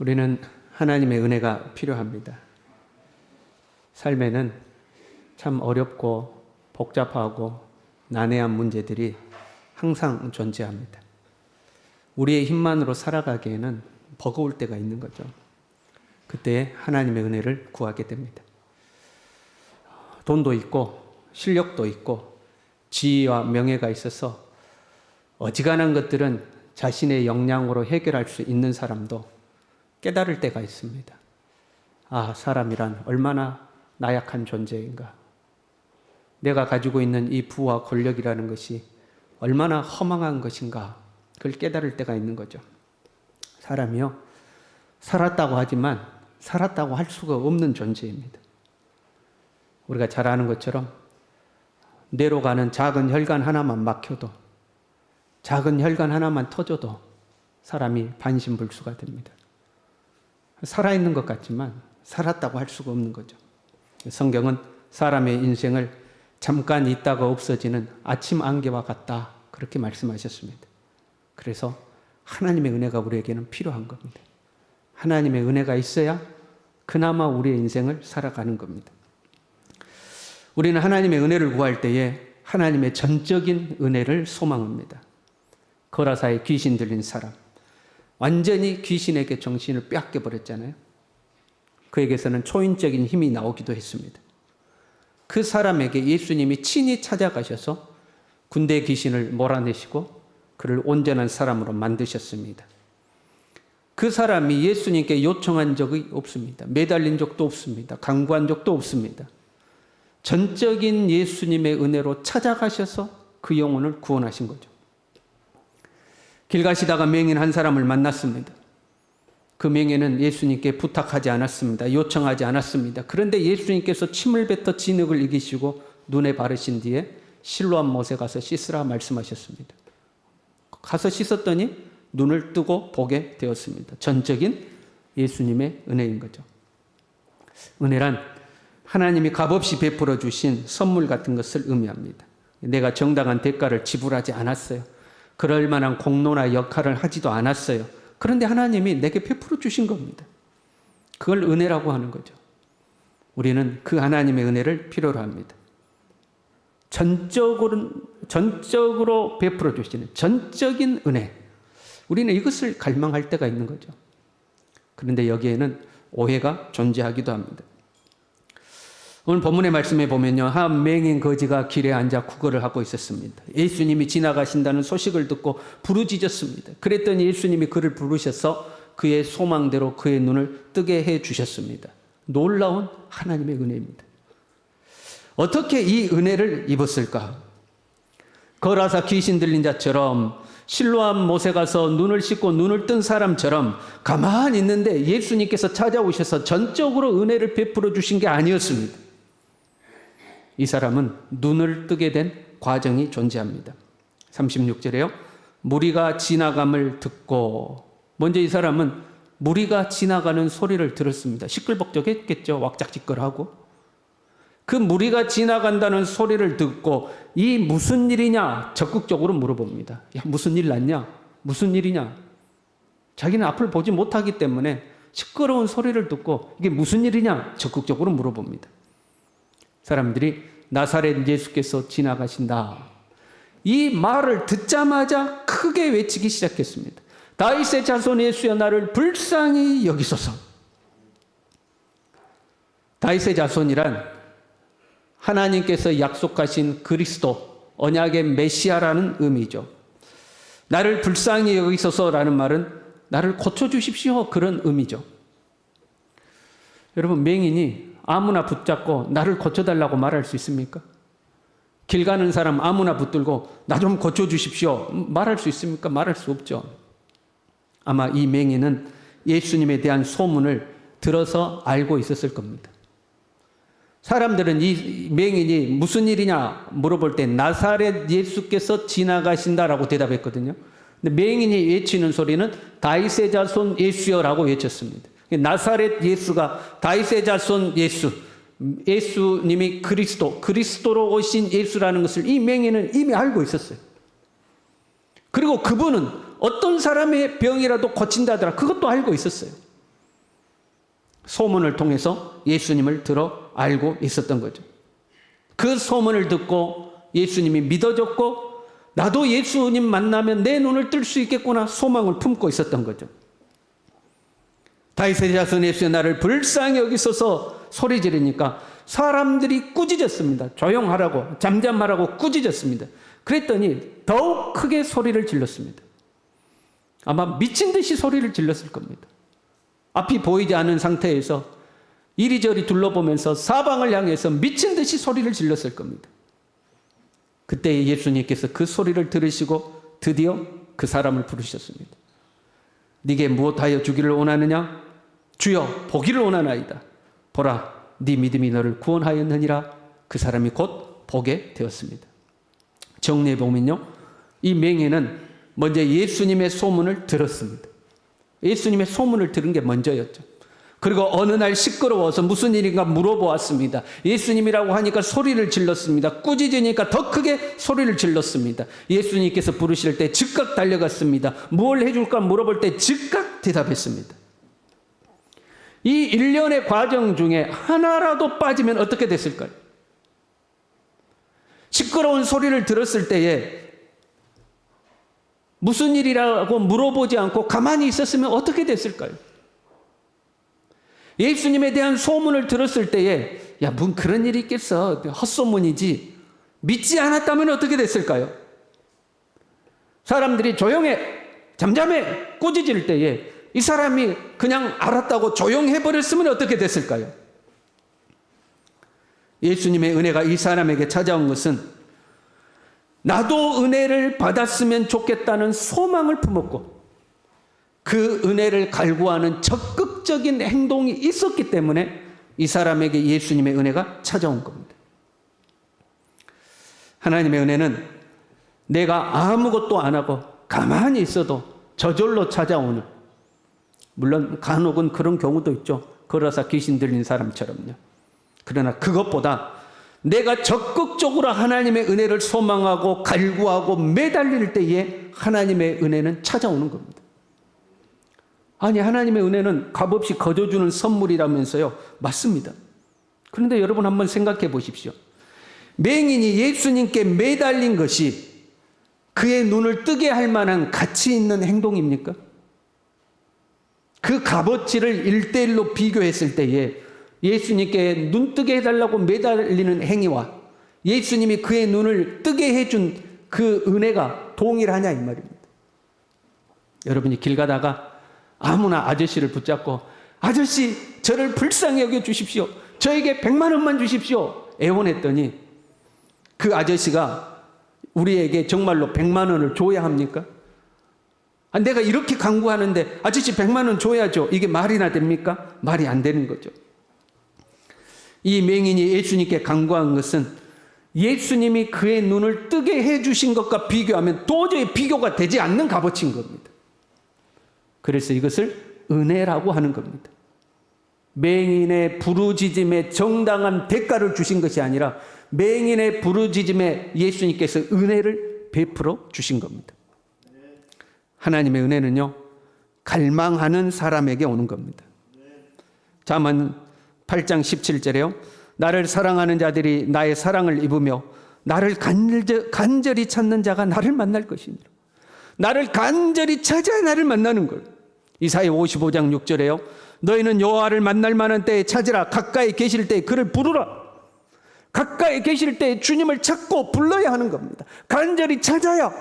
우리는 하나님의 은혜가 필요합니다. 삶에는 참 어렵고 복잡하고 난해한 문제들이 항상 존재합니다. 우리의 힘만으로 살아가기에는 버거울 때가 있는 거죠. 그때 하나님의 은혜를 구하게 됩니다. 돈도 있고 실력도 있고 지위와 명예가 있어서 어지간한 것들은 자신의 역량으로 해결할 수 있는 사람도 깨달을 때가 있습니다. 아, 사람이란 얼마나 나약한 존재인가. 내가 가지고 있는 이 부와 권력이라는 것이 얼마나 허망한 것인가. 그걸 깨달을 때가 있는 거죠. 사람이요. 살았다고 하지만 살았다고 할 수가 없는 존재입니다. 우리가 잘 아는 것처럼 뇌로 가는 작은 혈관 하나만 막혀도 작은 혈관 하나만 터져도 사람이 반신불수가 됩니다. 살아있는 것 같지만 살았다고 할 수가 없는 거죠. 성경은 사람의 인생을 잠깐 있다가 없어지는 아침 안개와 같다. 그렇게 말씀하셨습니다. 그래서 하나님의 은혜가 우리에게는 필요한 겁니다. 하나님의 은혜가 있어야 그나마 우리의 인생을 살아가는 겁니다. 우리는 하나님의 은혜를 구할 때에 하나님의 전적인 은혜를 소망합니다. 거라사에 귀신 들린 사람. 완전히 귀신에게 정신을 빼앗겨 버렸잖아요. 그에게서는 초인적인 힘이 나오기도 했습니다. 그 사람에게 예수님이 친히 찾아가셔서 군대 귀신을 몰아내시고 그를 온전한 사람으로 만드셨습니다. 그 사람이 예수님께 요청한 적이 없습니다. 매달린 적도 없습니다. 강구한 적도 없습니다. 전적인 예수님의 은혜로 찾아가셔서 그 영혼을 구원하신 거죠. 길 가시다가 맹인 한 사람을 만났습니다. 그 맹인은 예수님께 부탁하지 않았습니다. 요청하지 않았습니다. 그런데 예수님께서 침을 뱉어 진흙을 이기시고 눈에 바르신 뒤에 실로암 못에 가서 씻으라 말씀하셨습니다. 가서 씻었더니 눈을 뜨고 보게 되었습니다. 전적인 예수님의 은혜인 거죠. 은혜란 하나님이 값없이 베풀어 주신 선물 같은 것을 의미합니다. 내가 정당한 대가를 지불하지 않았어요. 그럴 만한 공로나 역할을 하지도 않았어요. 그런데 하나님이 내게 베풀어 주신 겁니다. 그걸 은혜라고 하는 거죠. 우리는 그 하나님의 은혜를 필요로 합니다. 전적으로, 전적으로 베풀어 주시는 전적인 은혜. 우리는 이것을 갈망할 때가 있는 거죠. 그런데 여기에는 오해가 존재하기도 합니다. 오늘 본문의 말씀에 보면요. 한 맹인 거지가 길에 앉아 구걸을 하고 있었습니다. 예수님이 지나가신다는 소식을 듣고 부르짖었습니다. 그랬더니 예수님이 그를 부르셔서 그의 소망대로 그의 눈을 뜨게 해 주셨습니다. 놀라운 하나님의 은혜입니다. 어떻게 이 은혜를 입었을까? 거라사 귀신 들린 자처럼 실로암 못에 가서 눈을 씻고 눈을 뜬 사람처럼 가만히 있는데 예수님께서 찾아오셔서 전적으로 은혜를 베풀어 주신 게 아니었습니다. 이 사람은 눈을 뜨게 된 과정이 존재합니다. 36절에요. 무리가 지나감을 듣고 먼저 이 사람은 무리가 지나가는 소리를 들었습니다. 시끌벅적했겠죠. 왁작지껄하고. 그 무리가 지나간다는 소리를 듣고 이 무슨 일이냐 적극적으로 물어봅니다. 야, 무슨 일 났냐? 무슨 일이냐? 자기는 앞을 보지 못하기 때문에 시끄러운 소리를 듣고 이게 무슨 일이냐? 적극적으로 물어봅니다. 사람들이 나사렛 예수께서 지나가신다. 이 말을 듣자마자 크게 외치기 시작했습니다. 다윗의 자손 예수여 나를 불쌍히 여기소서. 다윗의 자손이란 하나님께서 약속하신 그리스도 언약의 메시아라는 의미죠. 나를 불쌍히 여기소서라는 말은 나를 고쳐 주십시오 그런 의미죠. 여러분 맹인이 아무나 붙잡고 나를 고쳐달라고 말할 수 있습니까? 길 가는 사람 아무나 붙들고 나 좀 고쳐주십시오. 말할 수 있습니까? 말할 수 없죠. 아마 이 맹인은 예수님에 대한 소문을 들어서 알고 있었을 겁니다. 사람들은 이 맹인이 무슨 일이냐 물어볼 때 나사렛 예수께서 지나가신다라고 대답했거든요. 근데 맹인이 외치는 소리는 다윗의 자손 예수여라고 외쳤습니다. 나사렛 예수가 다윗의 자손 예수, 예수님이 그리스도, 그리스도로 오신 예수라는 것을 이 맹인은 이미 알고 있었어요. 그리고 그분은 어떤 사람의 병이라도 고친다더라 그것도 알고 있었어요. 소문을 통해서 예수님을 들어 알고 있었던 거죠. 그 소문을 듣고 예수님이 믿어졌고 나도 예수님 만나면 내 눈을 뜰 수 있겠구나 소망을 품고 있었던 거죠. 자손 예수의 나를 불쌍히 여기소서 소리 지르니까 사람들이 꾸짖었습니다. 조용하라고 잠잠하라고 꾸짖었습니다. 그랬더니 더욱 크게 소리를 질렀습니다. 아마 미친 듯이 소리를 질렀을 겁니다. 앞이 보이지 않은 상태에서 이리저리 둘러보면서 사방을 향해서 미친 듯이 소리를 질렀을 겁니다. 그때 예수님께서 그 소리를 들으시고 드디어 그 사람을 부르셨습니다. 네게 무엇하여 주기를 원하느냐? 주여 보기를 원하나이다. 보라, 네 믿음이 너를 구원하였느니라. 그 사람이 곧 보게 되었습니다. 정리해 보면요, 이 맹인은 먼저 예수님의 소문을 들었습니다. 예수님의 소문을 들은 게 먼저였죠. 그리고 어느 날 시끄러워서 무슨 일인가 물어보았습니다. 예수님이라고 하니까 소리를 질렀습니다. 꾸짖으니까 더 크게 소리를 질렀습니다. 예수님께서 부르실 때 즉각 달려갔습니다. 뭘 해줄까 물어볼 때 즉각 대답했습니다. 이 일련의 과정 중에 하나라도 빠지면 어떻게 됐을까요? 시끄러운 소리를 들었을 때에 무슨 일이라고 물어보지 않고 가만히 있었으면 어떻게 됐을까요? 예수님에 대한 소문을 들었을 때에 야, 뭔 그런 일이 있겠어. 헛소문이지. 믿지 않았다면 어떻게 됐을까요? 사람들이 조용해, 잠잠해, 꾸짖을 때에 이 사람이 그냥 알았다고 조용해 버렸으면 어떻게 됐을까요? 예수님의 은혜가 이 사람에게 찾아온 것은 나도 은혜를 받았으면 좋겠다는 소망을 품었고 그 은혜를 갈구하는 적극적인 행동이 있었기 때문에 이 사람에게 예수님의 은혜가 찾아온 겁니다. 하나님의 은혜는 내가 아무것도 안 하고 가만히 있어도 저절로 찾아오는 물론 간혹은 그런 경우도 있죠. 걸어서 귀신 들린 사람처럼요. 그러나 그것보다 내가 적극적으로 하나님의 은혜를 소망하고 갈구하고 매달릴 때에 하나님의 은혜는 찾아오는 겁니다. 아니, 하나님의 은혜는 값없이 거저주는 선물이라면서요. 맞습니다. 그런데 여러분 한번 생각해 보십시오. 맹인이 예수님께 매달린 것이 그의 눈을 뜨게 할 만한 가치 있는 행동입니까? 그 값어치를 일대일로 비교했을 때에 예수님께 눈 뜨게 해달라고 매달리는 행위와 예수님이 그의 눈을 뜨게 해준 그 은혜가 동일하냐 이 말입니다. 여러분이 길 가다가 아무나 아저씨를 붙잡고 아저씨 저를 불쌍히 여겨 주십시오. 저에게 백만 원만 주십시오. 애원했더니 그 아저씨가 우리에게 정말로 백만 원을 줘야 합니까? 아, 내가 이렇게 강구하는데 아저씨 백만 원 줘야죠. 이게 말이나 됩니까? 말이 안 되는 거죠. 이 맹인이 예수님께 강구한 것은 예수님이 그의 눈을 뜨게 해주신 것과 비교하면 도저히 비교가 되지 않는 값어치인 겁니다. 그래서 이것을 은혜라고 하는 겁니다. 맹인의 부르짖음에 정당한 대가를 주신 것이 아니라 맹인의 부르짖음에 예수님께서 은혜를 베풀어 주신 겁니다. 하나님의 은혜는요, 갈망하는 사람에게 오는 겁니다. 자만 8장 17절에요. 나를 사랑하는 자들이 나의 사랑을 입으며 나를 간절 히 찾는 자가 나를 만날 것이니라. 나를 간절히 찾아 나를 만나는 걸. 이사야 55장 6절에요. 너희는 여호와를 만날 만한 때에 찾으라. 가까이 계실 때 그를 부르라. 가까이 계실 때 주님을 찾고 불러야 하는 겁니다. 간절히 찾아야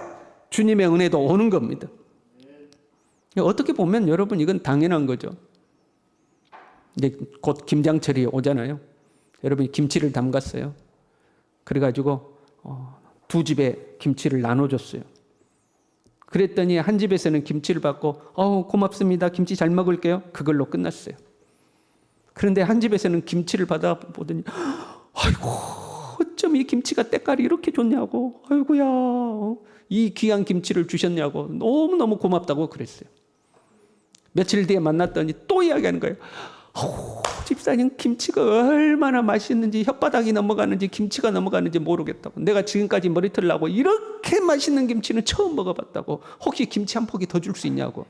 주님의 은혜도 오는 겁니다. 어떻게 보면 여러분 이건 당연한 거죠. 이제 곧 김장철이 오잖아요. 여러분이 김치를 담갔어요. 그래가지고 어, 두 집에 김치를 나눠줬어요. 그랬더니 한 집에서는 김치를 받고 어 고맙습니다. 김치 잘 먹을게요. 그걸로 끝났어요. 그런데 한 집에서는 김치를 받아 보더니 아이고 어쩜 이 김치가 때깔이 이렇게 좋냐고 아이고야 이 귀한 김치를 주셨냐고 너무 너무 고맙다고 그랬어요. 며칠 뒤에 만났더니 또 이야기하는 거예요. 오, 집사님 김치가 얼마나 맛있는지 혓바닥이 넘어가는지 김치가 넘어가는지 모르겠다고. 내가 지금까지 머리털 나고 이렇게 맛있는 김치는 처음 먹어봤다고. 혹시 김치 한 포기 더 줄 수 있냐고.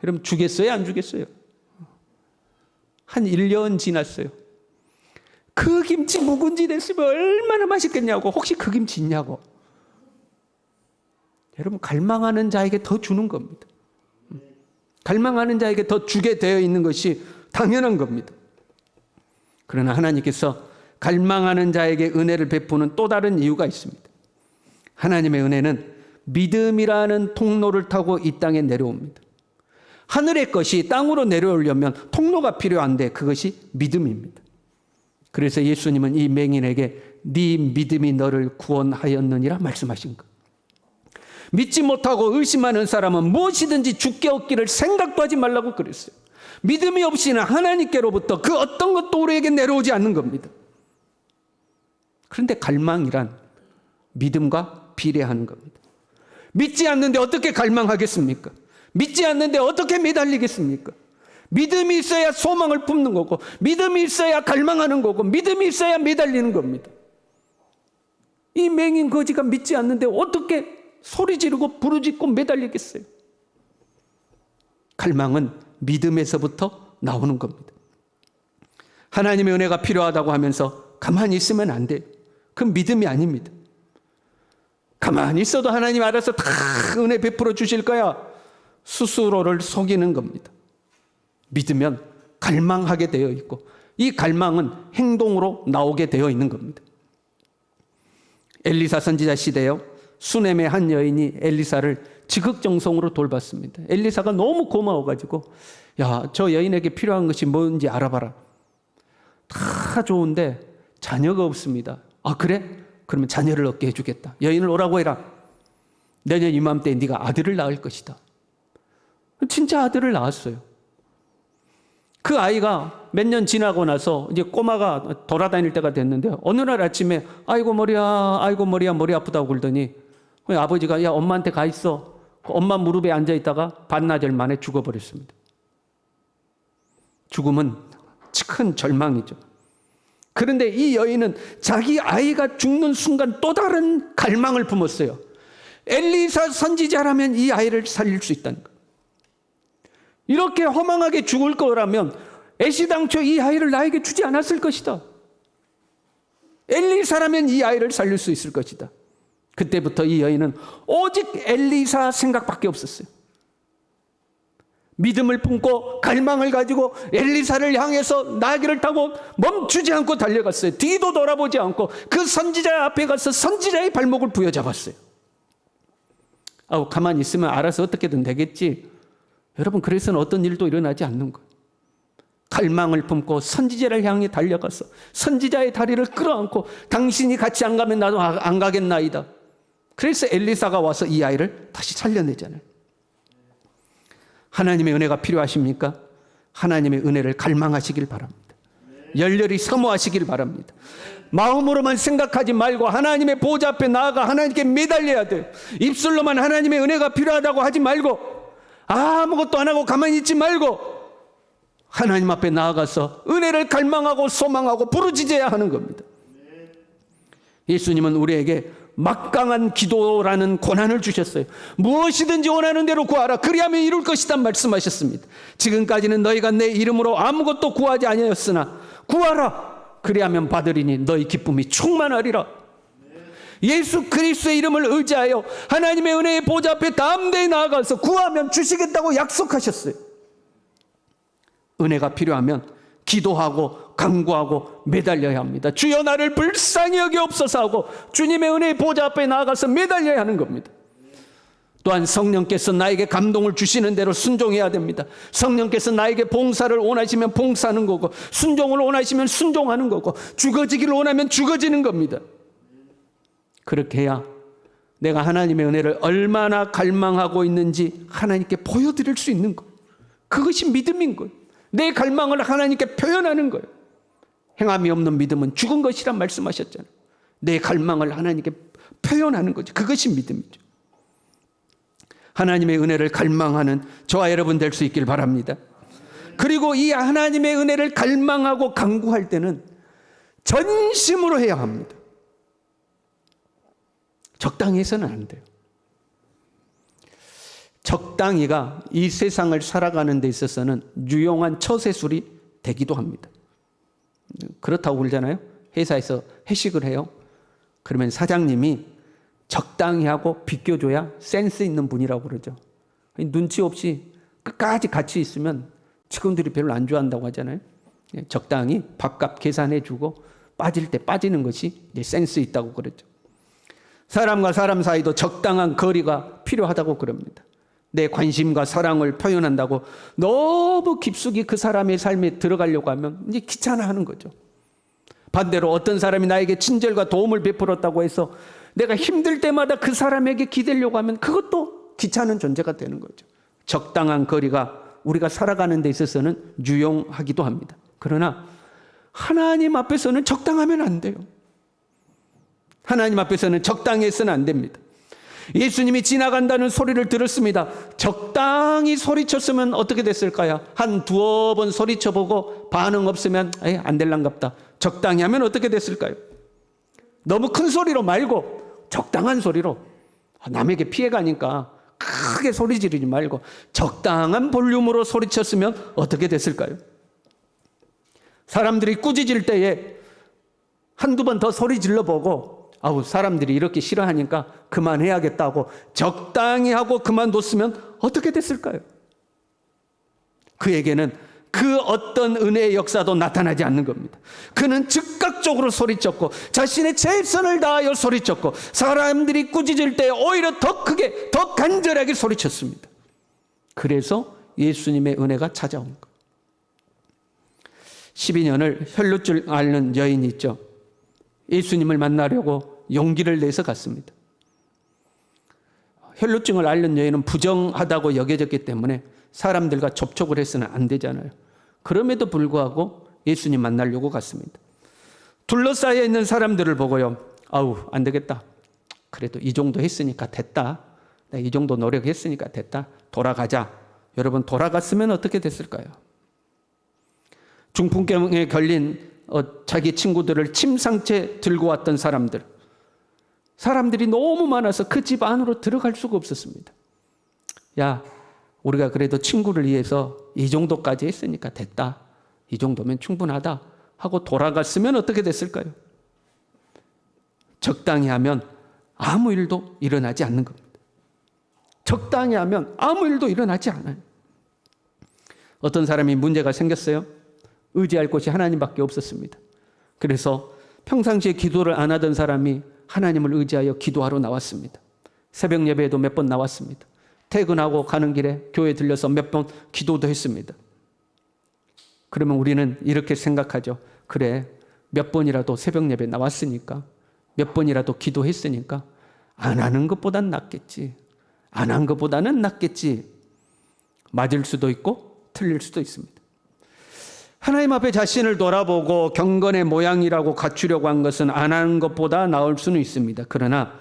그럼 주겠어요? 안 주겠어요? 한 1년 지났어요. 그 김치 묵은지 됐으면 얼마나 맛있겠냐고. 혹시 그 김치 있냐고. 여러분, 갈망하는 자에게 더 주는 겁니다. 갈망하는 자에게 더 주게 되어 있는 것이 당연한 겁니다. 그러나 하나님께서 갈망하는 자에게 은혜를 베푸는 또 다른 이유가 있습니다. 하나님의 은혜는 믿음이라는 통로를 타고 이 땅에 내려옵니다. 하늘의 것이 땅으로 내려오려면 통로가 필요한데 그것이 믿음입니다. 그래서 예수님은 이 맹인에게 네 믿음이 너를 구원하였느니라 말씀하신 것. 믿지 못하고 의심하는 사람은 무엇이든지 죽게 얻기를 생각도 하지 말라고 그랬어요. 믿음이 없이는 하나님께로부터 그 어떤 것도 우리에게 내려오지 않는 겁니다. 그런데 갈망이란 믿음과 비례하는 겁니다. 믿지 않는데 어떻게 갈망하겠습니까? 믿지 않는데 어떻게 매달리겠습니까? 믿음이 있어야 소망을 품는 거고, 믿음이 있어야 갈망하는 거고, 믿음이 있어야 매달리는 겁니다. 이 맹인 거지가 믿지 않는데 어떻게 소리 지르고 부르짖고 매달리겠어요? 갈망은 믿음에서부터 나오는 겁니다. 하나님의 은혜가 필요하다고 하면서 가만히 있으면 안 돼요. 그건 믿음이 아닙니다. 가만히 있어도 하나님 알아서 다 은혜 베풀어 주실 거야. 스스로를 속이는 겁니다. 믿으면 갈망하게 되어 있고 이 갈망은 행동으로 나오게 되어 있는 겁니다. 엘리사 선지자 시대요. 수넴의 한 여인이 엘리사를 지극정성으로 돌봤습니다. 엘리사가 너무 고마워가지고 야, 저 여인에게 필요한 것이 뭔지 알아봐라. 다 좋은데 자녀가 없습니다. 아, 그래? 그러면 자녀를 얻게 해주겠다. 여인을 오라고 해라. 내년 이맘때 네가 아들을 낳을 것이다. 진짜 아들을 낳았어요. 그 아이가 몇 년 지나고 나서 이제 꼬마가 돌아다닐 때가 됐는데 어느 날 아침에 아이고 머리야, 아이고 머리야, 머리 아프다고 그러더니 아버지가 야 엄마한테 가 있어. 엄마 무릎에 앉아 있다가 반나절 만에 죽어버렸습니다. 죽음은 큰 절망이죠. 그런데 이 여인은 자기 아이가 죽는 순간 또 다른 갈망을 품었어요. 엘리사 선지자라면 이 아이를 살릴 수 있다는 것. 이렇게 허망하게 죽을 거라면 애시당초 이 아이를 나에게 주지 않았을 것이다. 엘리사라면 이 아이를 살릴 수 있을 것이다. 그때부터 이 여인은 오직 엘리사 생각밖에 없었어요. 믿음을 품고 갈망을 가지고 엘리사를 향해서 나귀를 타고 멈추지 않고 달려갔어요. 뒤도 돌아보지 않고 그 선지자 앞에 가서 선지자의 발목을 부여잡았어요. 아우 가만히 있으면 알아서 어떻게든 되겠지. 여러분 그래서는 어떤 일도 일어나지 않는 거예요. 갈망을 품고 선지자를 향해 달려가서 선지자의 다리를 끌어안고 당신이 같이 안 가면 나도 안 가겠나이다. 그래서 엘리사가 와서 이 아이를 다시 살려내잖아요. 하나님의 은혜가 필요하십니까? 하나님의 은혜를 갈망하시길 바랍니다. 열렬히 사모하시길 바랍니다. 마음으로만 생각하지 말고 하나님의 보좌 앞에 나아가 하나님께 매달려야 돼요. 입술로만 하나님의 은혜가 필요하다고 하지 말고 아무것도 안 하고 가만히 있지 말고 하나님 앞에 나아가서 은혜를 갈망하고 소망하고 부르짖어야 하는 겁니다. 예수님은 우리에게 막강한 기도라는 권한을 주셨어요. 무엇이든지 원하는 대로 구하라. 그리하면 이룰 것이다 말씀하셨습니다. 지금까지는 너희가 내 이름으로 아무것도 구하지 아니하였으나 구하라. 그리하면 받으리니 너희 기쁨이 충만하리라. 예수 그리스도의 이름을 의지하여 하나님의 은혜의 보좌 앞에 담대히 나아가서 구하면 주시겠다고 약속하셨어요. 은혜가 필요하면 기도하고 간구하고 매달려야 합니다. 주여 나를 불쌍히 여기옵소서 하고 주님의 은혜의 보좌 앞에 나아가서 매달려야 하는 겁니다. 또한 성령께서 나에게 감동을 주시는 대로 순종해야 됩니다. 성령께서 나에게 봉사를 원하시면 봉사하는 거고 순종을 원하시면 순종하는 거고 죽어지기를 원하면 죽어지는 겁니다. 그렇게 해야 내가 하나님의 은혜를 얼마나 갈망하고 있는지 하나님께 보여드릴 수 있는 거. 그것이 믿음인 거예요. 내 갈망을 하나님께 표현하는 거예요. 행함이 없는 믿음은 죽은 것이란 말씀하셨잖아요. 내 갈망을 하나님께 표현하는 거죠. 그것이 믿음이죠. 하나님의 은혜를 갈망하는 저와 여러분 될 수 있길 바랍니다. 그리고 이 하나님의 은혜를 갈망하고 강구할 때는 전심으로 해야 합니다. 적당히 해서는 안 돼요. 적당히가 이 세상을 살아가는 데 있어서는 유용한 처세술이 되기도 합니다. 그렇다고 그러잖아요. 회사에서 회식을 해요. 그러면 사장님이 적당히 하고 비껴줘야 센스 있는 분이라고 그러죠. 눈치 없이 끝까지 같이 있으면 직원들이 별로 안 좋아한다고 하잖아요. 예, 적당히 밥값 계산해 주고 빠질 때 빠지는 것이 센스 있다고 그러죠. 사람과 사람 사이도 적당한 거리가 필요하다고 그럽니다. 내 관심과 사랑을 표현한다고 너무 깊숙이 그 사람의 삶에 들어가려고 하면 이제 귀찮아하는 거죠. 반대로 어떤 사람이 나에게 친절과 도움을 베풀었다고 해서 내가 힘들 때마다 그 사람에게 기대려고 하면 그것도 귀찮은 존재가 되는 거죠. 적당한 거리가 우리가 살아가는 데 있어서는 유용하기도 합니다. 그러나 하나님 앞에서는 적당하면 안 돼요. 하나님 앞에서는 적당히 해서는 안 됩니다. 예수님이 지나간다는 소리를 들었습니다. 적당히 소리쳤으면 어떻게 됐을까요? 한 두어 번 소리쳐보고 반응 없으면 에이, 안 될란갑다. 적당히 하면 어떻게 됐을까요? 너무 큰 소리로 말고 적당한 소리로 아, 남에게 피해가니까 크게 소리 지르지 말고 적당한 볼륨으로 소리쳤으면 어떻게 됐을까요? 사람들이 꾸짖을 때에 한두 번 더 소리 질러보고 아우 사람들이 이렇게 싫어하니까 그만해야겠다고 적당히 하고 그만뒀으면 어떻게 됐을까요? 그에게는 그 어떤 은혜의 역사도 나타나지 않는 겁니다. 그는 즉각적으로 소리쳤고 자신의 최선을 다하여 소리쳤고 사람들이 꾸짖을 때 오히려 더 크게 더 간절하게 소리쳤습니다. 그래서 예수님의 은혜가 찾아온 것. 12년을 혈루줄 앓는 여인이 있죠. 예수님을 만나려고 용기를 내서 갔습니다. 혈루증을 앓는 여인은 부정하다고 여겨졌기 때문에 사람들과 접촉을 해서는 안 되잖아요. 그럼에도 불구하고 예수님 만나려고 갔습니다. 둘러싸여 있는 사람들을 보고요. 아우, 안 되겠다. 그래도 이 정도 했으니까 됐다. 이 정도 노력했으니까 됐다. 돌아가자. 여러분, 돌아갔으면 어떻게 됐을까요? 중풍병에 걸린 어, 자기 친구들을 침상채 들고 왔던 사람들. 사람들이 너무 많아서 그 집 안으로 들어갈 수가 없었습니다. 야, 우리가 그래도 친구를 위해서 이 정도까지 했으니까 됐다. 이 정도면 충분하다. 하고 돌아갔으면 어떻게 됐을까요? 적당히 하면 아무 일도 일어나지 않는 겁니다. 적당히 하면 아무 일도 일어나지 않아요. 어떤 사람이 문제가 생겼어요. 의지할 곳이 하나님밖에 없었습니다. 그래서 평상시에 기도를 안 하던 사람이 하나님을 의지하여 기도하러 나왔습니다. 새벽 예배에도 몇 번 나왔습니다. 퇴근하고 가는 길에 교회 들려서 몇 번 기도도 했습니다. 그러면 우리는 이렇게 생각하죠. 그래, 몇 번이라도 새벽 예배 나왔으니까, 몇 번이라도 기도했으니까, 안 하는 것보단 낫겠지. 안 한 것보다는 낫겠지. 맞을 수도 있고, 틀릴 수도 있습니다. 하나님 앞에 자신을 돌아보고 경건의 모양이라고 갖추려고 한 것은 안 하는 것보다 나을 수는 있습니다. 그러나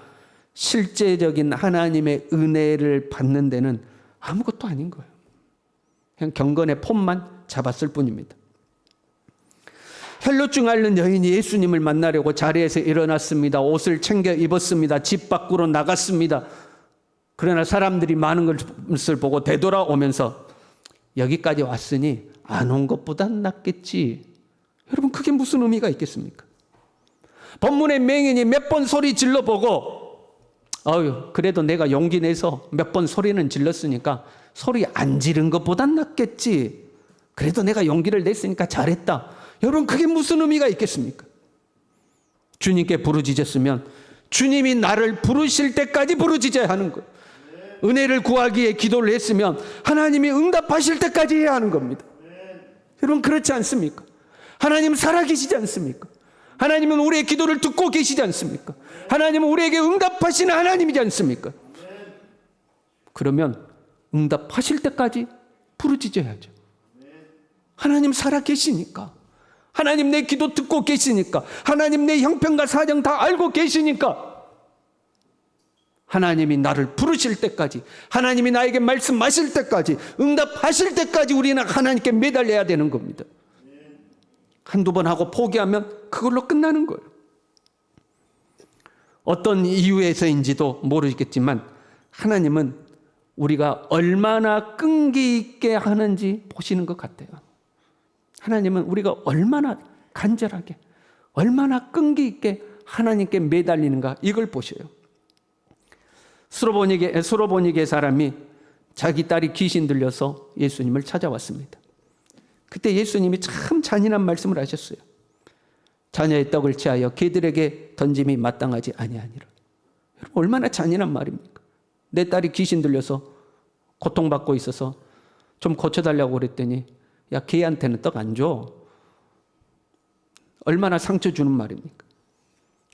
실제적인 하나님의 은혜를 받는 데는 아무것도 아닌 거예요. 그냥 경건의 폼만 잡았을 뿐입니다. 혈루증 앓는 여인이 예수님을 만나려고 자리에서 일어났습니다. 옷을 챙겨 입었습니다. 집 밖으로 나갔습니다. 그러나 사람들이 많은 것을 보고 되돌아오면서 여기까지 왔으니 안 온 것보단 낫겠지. 여러분, 그게 무슨 의미가 있겠습니까? 본문의 맹인이 몇 번 소리 질러보고 어유 그래도 내가 용기 내서 몇 번 소리는 질렀으니까 소리 안 지른 것보단 낫겠지. 그래도 내가 용기를 냈으니까 잘했다. 여러분 그게 무슨 의미가 있겠습니까? 주님께 부르짖었으면 주님이 나를 부르실 때까지 부르짖어야 하는 거예요. 은혜를 구하기 위해 기도를 했으면 하나님이 응답하실 때까지 해야 하는 겁니다. 여러분 그렇지 않습니까? 하나님 살아계시지 않습니까? 하나님은 우리의 기도를 듣고 계시지 않습니까? 하나님은 우리에게 응답하시는 하나님이지 않습니까? 그러면 응답하실 때까지 부르짖어야죠. 하나님 살아 계시니까. 하나님 내 기도 듣고 계시니까. 하나님 내 형편과 사정 다 알고 계시니까. 하나님이 나를 부르실 때까지, 하나님이 나에게 말씀하실 때까지, 응답하실 때까지 우리는 하나님께 매달려야 되는 겁니다. 한두 번 하고 포기하면 그걸로 끝나는 거예요. 어떤 이유에서인지도 모르겠지만 하나님은 우리가 얼마나 끈기 있게 하는지 보시는 것 같아요. 하나님은 우리가 얼마나 간절하게, 얼마나 끈기 있게 하나님께 매달리는가 이걸 보셔요. 수로보니게 수로보니게 사람이 자기 딸이 귀신 들려서 예수님을 찾아왔습니다. 그때 예수님이 참 잔인한 말씀을 하셨어요. 자녀의 떡을 취하여 개들에게 던짐이 마땅하지 아니하니라. 여러분 얼마나 잔인한 말입니까? 내 딸이 귀신 들려서 고통받고 있어서 좀 고쳐달라고 그랬더니 야 개한테는 떡 안 줘. 얼마나 상처 주는 말입니까?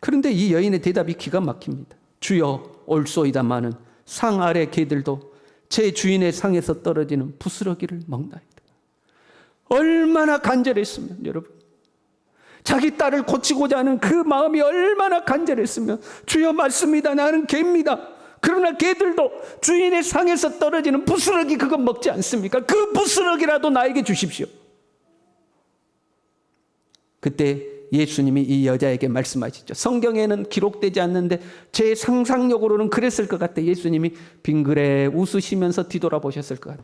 그런데 이 여인의 대답이 기가 막힙니다. 주여 올소이다마는 상 아래 개들도 제 주인의 상에서 떨어지는 부스러기를 먹나이다. 얼마나 간절했으면 여러분 자기 딸을 고치고자 하는 그 마음이 얼마나 간절했으면 주여 맞습니다. 나는 개입니다. 그러나 개들도 주인의 상에서 떨어지는 부스러기 그거 먹지 않습니까? 그 부스러기라도 나에게 주십시오. 그때 예수님이 이 여자에게 말씀하시죠. 성경에는 기록되지 않는데 제 상상력으로는 그랬을 것 같아. 예수님이 빙그레 웃으시면서 뒤돌아보셨을 것 같아.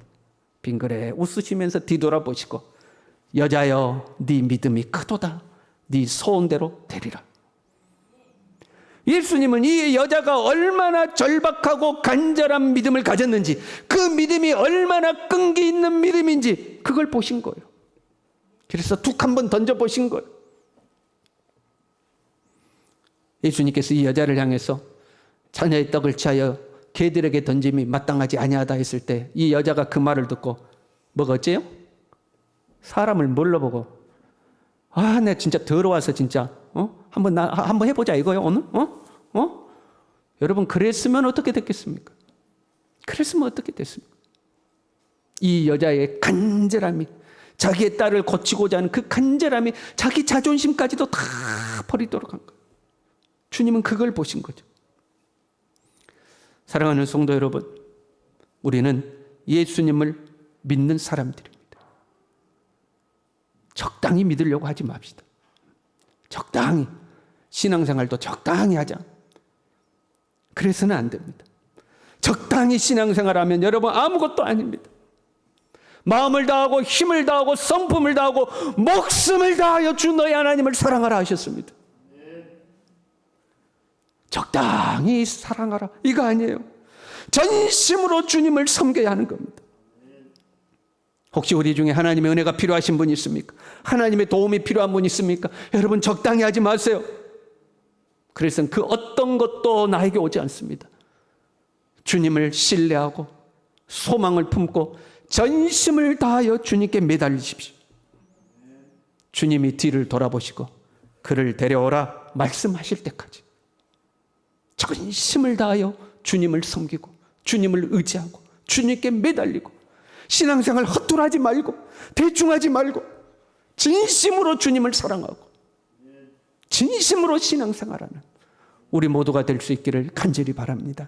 빙그레 웃으시면서 뒤돌아보시고 여자여 네 믿음이 크도다. 네 소원대로 되리라. 예수님은 이 여자가 얼마나 절박하고 간절한 믿음을 가졌는지 그 믿음이 얼마나 끈기 있는 믿음인지 그걸 보신 거예요. 그래서 툭 한번 던져 보신 거예요. 예수님께서 이 여자를 향해서 자녀의 떡을 취하여 개들에게 던짐이 마땅하지 아니하다 했을 때 이 여자가 그 말을 듣고 뭐가 어째요? 사람을 뭘로 보고 아, 내 진짜 더러워서 진짜 어? 한번 나 한번 해보자 이거요 오늘 어? 어? 여러분 그랬으면 어떻게 됐겠습니까? 그랬으면 어떻게 됐습니까? 이 여자의 간절함이 자기의 딸을 고치고자 하는 그 간절함이 자기 자존심까지도 다 버리도록 한 거예요. 주님은 그걸 보신 거죠. 사랑하는 성도 여러분, 우리는 예수님을 믿는 사람들입니다. 적당히 믿으려고 하지 맙시다. 적당히. 신앙생활도 적당히 하자. 그래서는 안 됩니다. 적당히 신앙생활 하면 여러분 아무것도 아닙니다. 마음을 다하고 힘을 다하고 성품을 다하고 목숨을 다하여 주 너의 하나님을 사랑하라 하셨습니다. 적당히 사랑하라. 이거 아니에요. 전심으로 주님을 섬겨야 하는 겁니다. 혹시 우리 중에 하나님의 은혜가 필요하신 분 있습니까? 하나님의 도움이 필요한 분 있습니까? 여러분 적당히 하지 마세요. 그래서 그 어떤 것도 나에게 오지 않습니다. 주님을 신뢰하고 소망을 품고 전심을 다하여 주님께 매달리십시오. 주님이 뒤를 돌아보시고 그를 데려오라 말씀하실 때까지 전심을 다하여 주님을 섬기고 주님을 의지하고 주님께 매달리고 신앙생활 헛돌하지 말고 대충하지 말고 진심으로 주님을 사랑하고 진심으로 신앙생활하는 우리 모두가 될 수 있기를 간절히 바랍니다.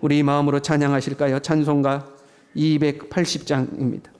우리 이 마음으로 찬양하실까요? 찬송가 280장입니다.